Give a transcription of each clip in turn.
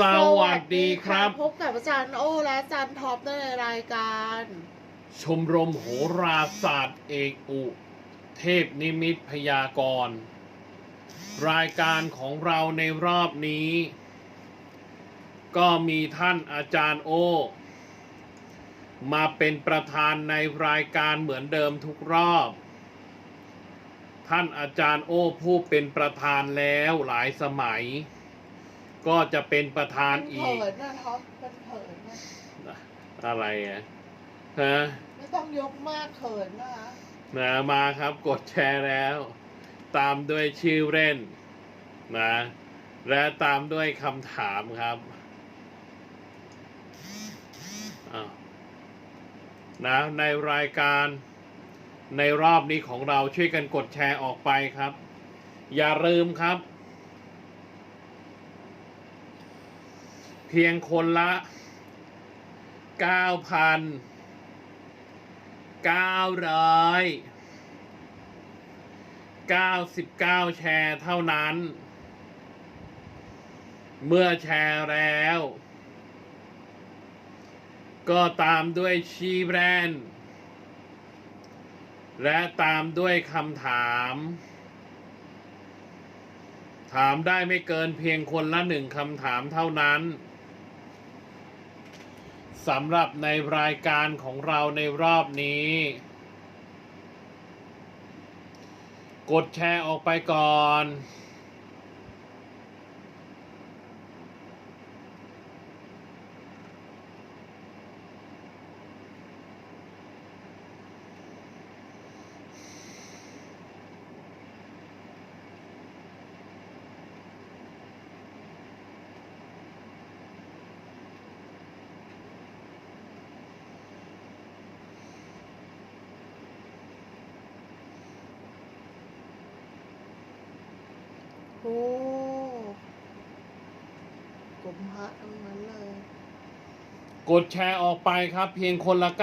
สวัสดีครับ พบกับอาจารย์โอและอาจารย์ท็อปในรายการ ชมรมโหราศาสตร์เอกอุ เทพนิมิตพยากรณ์รายการของเราในรอบนี้ ก็มีท่านอาจารย์โอ มาเป็นประธานในรายการเหมือนเดิมทุกรอบ ท่านอาจารย์โอผู้เป็นประธานแล้วหลายสมัย ก็จะเป็นประธานมันอีเขิกนนะท็อปมันเขินนะอะไรอะฮะไม่ต้องยกมากเขินนะคะนะมาครับกดแชร์แล้ว ตามด้วยชื่อเล่นนะและตามด้วยคำถามครับอ้าวนะในรายการในรอบนี้ของเราช่วยกันกดแชร์ออกไปครับ อย่าลืมครับ เพียงคนละ 9,999 แชร์เท่านั้น เมื่อแชร์แล้ว ก็ตามด้วยชีแบรนด์และตามด้วยคำถาม ถามได้ไม่เกินเพียงคนละหนึ่งคำถามเท่านั้น สำหรับในรายการของเราในรอบนี้ กดแชร์ออกไปก่อน โอ้กลมพระทั้งนั้นเลย กดแชร์ออกไปครับ เพียงคนละ9,000 900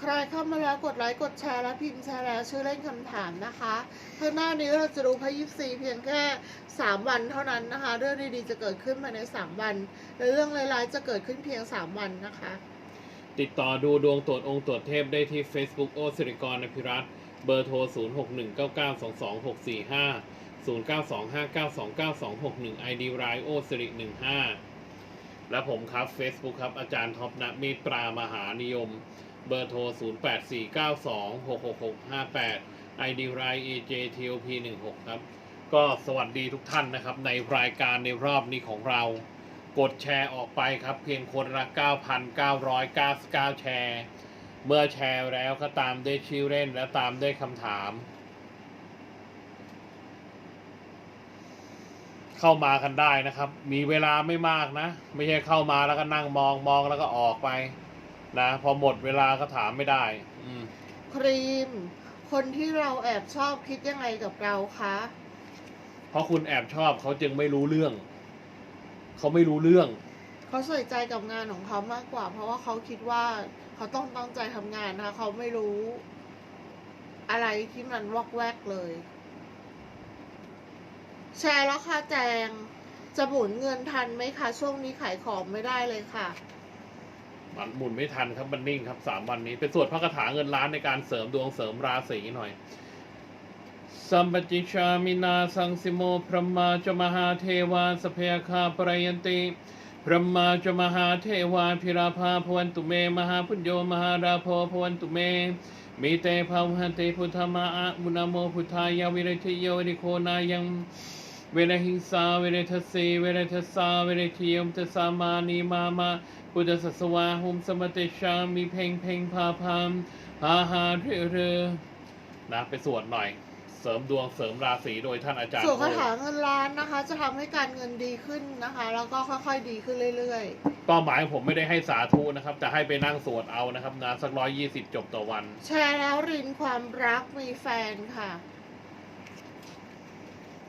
ใครเข้ามาแล้วกดไลค์กดแชร์และพิมพ์แชร์แล้วชื่อเล่นคำถามนะคะข้างหน้านี้เราจะดูพระยิปซีเพียงแค่3วันเท่านั้นนะคะ เรื่องดีๆจะเกิดขึ้นภายใน3วันและเรื่องร้ายๆจะเกิดขึ้นเพียง3วันนะคะ ติดต่อดูดวงตรวจองค์ตรวจเทพได้ที่ Facebook โอสิริกรอภิรัตเบอร์โทร 0619922645 0925929261 ID รายโอสิริ15 และผมครับ Facebook ครับ อาจารย์ท็อปนะมีตรามหานิยม เบอร์โทร 0849266658 ID ราย AJTOP 16 ครับ ก็สวัสดีทุกท่านนะครับ ในรายการในรอบนี้ของเรา กดแชร์ออกไปครับ เพียงคนละ 9,999 แชร์ เมื่อแชร์แล้วก็ตามด้วยชื่อเล่นและตามด้วยคำถาม เข้ามากันได้นะครับ มีเวลาไม่มากนะ ไม่ใช่เข้ามาแล้วก็นั่งมองมองแล้วก็ออกไป นะ พอหมดเวลาก็ถามไม่ได้ อืมครีม คนที่เราแอบชอบคิดยังไงกับเราคะ เพราะคุณแอบชอบเขาจึงไม่รู้เรื่อง เขาไม่รู้เรื่อง เขาใส่ใจกับงานของเขามากกว่า เพราะว่าเขาคิดว่าเขาต้องตั้งใจทำงานนะคะเขาไม่รู้อะไรที่มันวอกแวกเลย แชร์แล้วค่ะแจง จะหมุนเงินทันไหมคะช่วงนี้ขายของไม่ได้เลยค่ะ มันหมุนไม่ทันครับมันนิ่งครับสามวันนี้ เป็นสวดพระคาถาเงินล้านในการเสริมดวงเสริมราศีหน่อย สัมปจิชามินาสังสิโมพระมาจมหาเทวาสเพยคาปรยันติพระมาจมหาเทวาพิราภาพวันตุเม มหาพุญโยมหาราโพพวันตุเม มีเตภาวันเตพุทธมาอะมุนาโมพุทธายาวิริทโยนิโคนายังเวรหิงสาเวรทสีเวรทสาเวรทิยมทสามานีมามาพุทธสัสวาหุมสมติชามีเพ่งเพ่งพาพามหาหาเรือเรือนะไปสวดหน่อย เสริมดวงเสริมราศีโดยท่านอาจารย์ส่วนคาถาโอ้เงินล้านนะคะ จะทำให้การเงินดีขึ้นนะคะ แล้วก็ค่อยๆดีขึ้นเรื่อยเป้าหมายผมไม่ได้ให้สาธุนะครับ จะให้ไปนั่งสวดเอานะครับนะสักร้อยยี่สิบจบต่อวันๆแชร์แล้วรินความรักมีแฟนค่ะ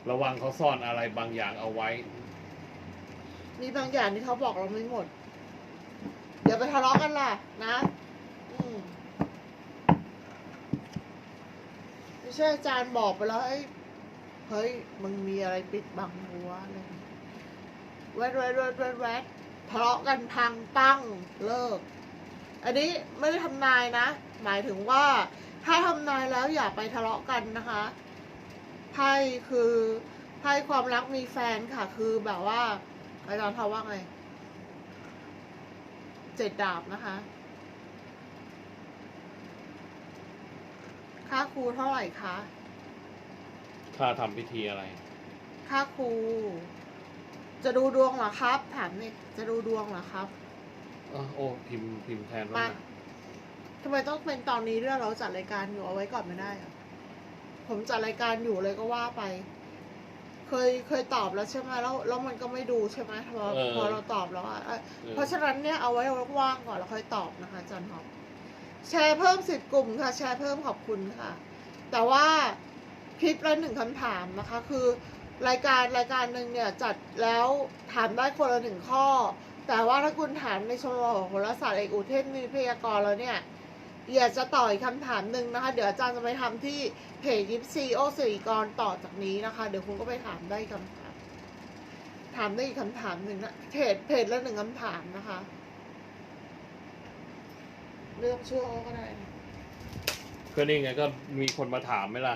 ระวังเขาซ่อนอะไรบางอย่างเอาไว้ มีบางอย่างที่เขาบอกเราไม่หมด เดี๋ยวไปทะเลาะกันล่ะนะ อืมไม่ ใช่อาจารย์บอกไปแล้วเอ้ยเฮ้ยมึงมีอะไรปิดบังหัวอะไรแวดแวดแวดแวดแวดทะเลาะกันพังปั้งเลิก อันนี้ไม่ได้ทำนายนะ หมายถึงว่า ถ้าทำนายแล้วอย่าไปทะเลาะกันนะคะไพ่คือไพ่ความรักมีแฟนค่ะ คือแบบว่าอาจารย์เขาว่าไงเจ็ดดาบนะคะ ค่าครูเท่าไหร่คะถ้าทำพิธีอะไร ค่าครู จะดูดวงเหรอครับ ถามนี่จะดูดวงเหรอครับอ้าวโอ้พิมพ์พิมพ์แทนไปว่าทำไมต้องเป็นตอนนี้ด้วยเราจัดรายการอยู่เอาไว้ก่อนไม่ได้เหรอผมจัดรายการอยู่เลยก็ว่าไป เคยเคยตอบแล้วใช่ไหมแล้วแล้วมันก็ไม่ดูใช่ไหมพอพอเราตอบแล้วอะเอ่อเออเพราะฉะนั้นเนี่ยเอาไว้ว่างๆก่อนแล้วค่อยตอบนะคะอาจันหอม แชร์เพิ่มสิบกลุ่มค่ะ แชร์เพิ่มขอบคุณค่ะ แต่ว่าคลิปละหนึ่งคำถามนะคะ คือ รายการรายการหนึ่งเนี่ยจัดแล้วถามได้คนละหนึ่งข้อ แต่ว่าถ้าคุณถามในชมรมของโหราศาสตร์เอกอุเทศนิพยากรแล้วเนี่ยอยากจะต่ออีกคำถามหนึ่งนะคะ เดี๋ยวอาจารย์จะไปทำที่เพจยิปซีโอสิริกรต่อจากนี้นะคะ เดี๋ยวคุณก็ไปถามได้คำถาม ถามได้อีกคำถามหนึ่งนะเพจเพจละหนึ่งคำถามนะคะ เลือกช่วงก็ได้นะก็นี่ไงก็มีคนมาถามไหมล่ะ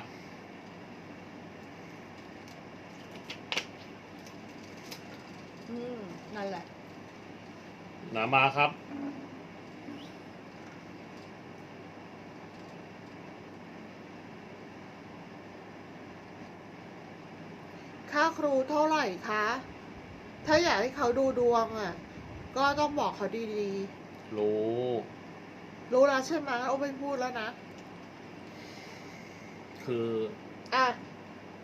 อืม นั่นแหละ หนามาครับ ค่าครูเท่าไหร่คะ ถ้าอยากให้เขาดูดวงอะ ก็ต้องบอกเขาดีรู้ๆรู้ แล้วใช่ไหมโอ้ไม่พูดแล้วนะ คืออะ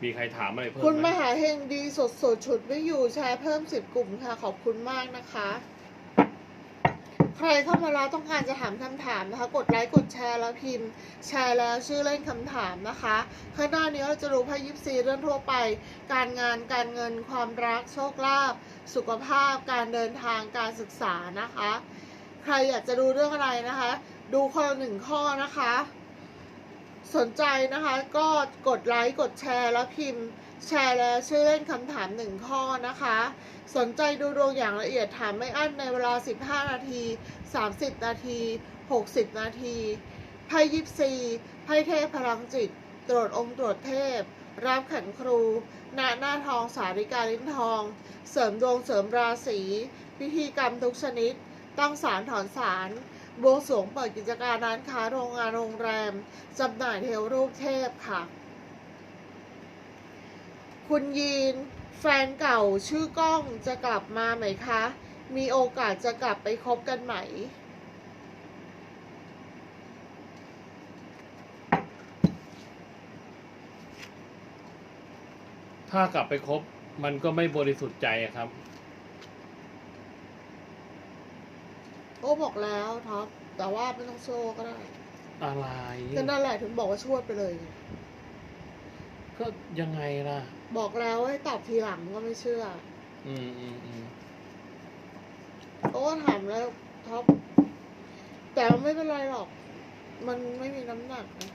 มีใครถามอะไรเพิ่มคุณไหมมหาเฮงดีสดสดๆฉุดไม่อยู่แชร์เพิ่มสิบกลุ่มค่ะ ขอบคุณมากนะคะ ใครเข้ามาแล้วต้องการจะถามคำถามนะคะ กดไลค์กดแชร์แล้วพิมพ์ แชร์แล้วชื่อเล่นคำถามนะคะข้างหน้านี้เราจะรู้ไพ่ยิปซีเรื่องทั่วไป การงานการเงินความรักโชคลาภสุขภาพการเดินทางการศึกษานะคะ ใครอยากจะดูเรื่องอะไรนะคะ ดูคนละหนึ่งข้อนะคะ สนใจนะคะก็กดไลค์กดแชร์แล้วพิมพ์ แชร์แล้วชื่อเล่นคำถามหนึ่งข้อนะคะ สนใจดูดวงอย่างละเอียดถามไม่อั้นในเวลา 15 นาที 30 นาที 60 นาทีไพ่ยิปซีไพ่เทพพลังจิต ตรวจองค์ตรวจเทพ รับขันครูณหน้าทองสาริกาลิ้นทอง เสริมดวงเสริมราศี พิธีกรรมทุกชนิดตั้งศาลถอนศาล บวงสรวงเปิดกิจการร้านค้าโรงงานโรงแรมจำหน่ายเทวรูปเทพค่ะ คุณยีน แฟนเก่าชื่อก้องจะกลับมาไหมคะ มีโอกาสจะกลับไปคบกันไหมถ้ากลับไปคบมันก็ไม่บริสุทธิ์ใจครับ โอ้บอกแล้วท็อปแต่ว่าไม่ต้องโชว์ก็ได้อะไร ก็นั่นแหละถึงบอกว่าชวดไปเลยไงก็ยังไงล่ะ บอกแล้วให้ตอบทีหลังก็ไม่เชื่อ อืมอืมอืมโอ้ถามแล้วท็อปแต่ไม่เป็นไรหรอก มันไม่มีน้ำหนักนะ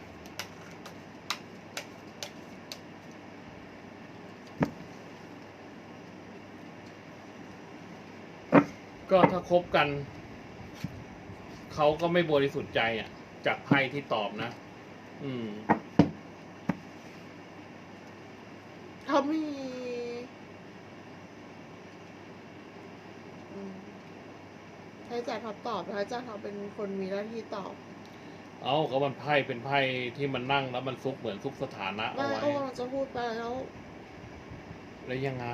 ก็ถ้าคบกัน เขาก็ไม่บริสุทธิ์ใจอะ จากไพ่ที่ตอบนะ อืมเขามีอืมให้อาจารย์ท็อปตอบนะคะอาจารย์ท็อปเป็นคนมีหน้าที่ตอบ เอาก็มันไพ่เป็นไพ่ที่มันนั่งแล้วมันซุกเหมือนซุกสถานะเอาแม่ไว้โอ้เราจะพูดไปแล้ว แล้วยังไง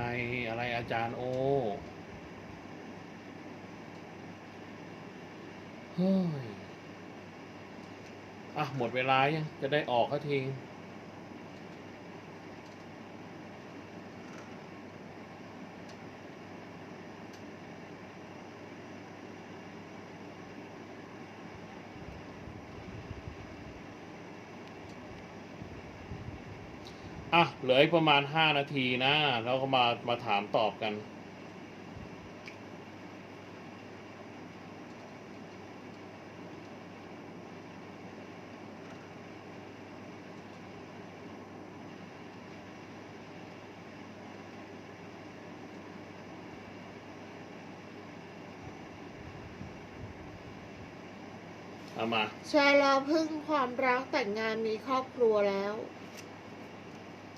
อะไรอาจารย์โอเฮ้ย อะ หมดเวลายัง จะได้ออกเขาทิ้งอะ เหลืออีกประมาณห้านาทีนะ แล้วก็มามาถามตอบกัน เอามาแชร์แล้วพึ่งความรักแต่งงานมีครอบครัวแล้ว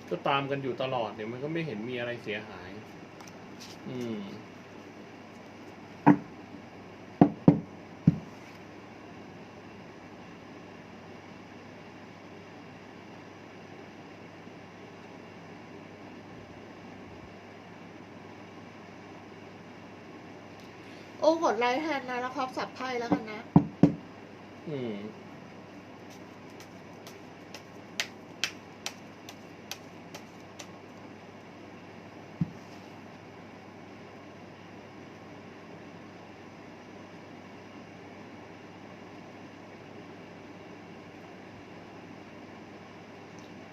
ก็ตามกันอยู่ตลอดเนี่ยมันก็ไม่เห็นมีอะไรเสียหาย อืม โอ้กดไลค์แทนนะแล้วครับสับไพ่แล้วกันนะ อืม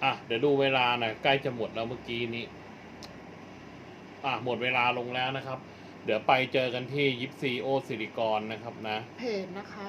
อะ เดี๋ยวดูเวลาหน่อยใกล้จะหมดแล้วเมื่อกี้นี้ อะ หมดเวลาลงแล้วนะครับ เดี๋ยวไปเจอกันที่ยิปซีโอสิริกรนะครับนะ เพจนะคะ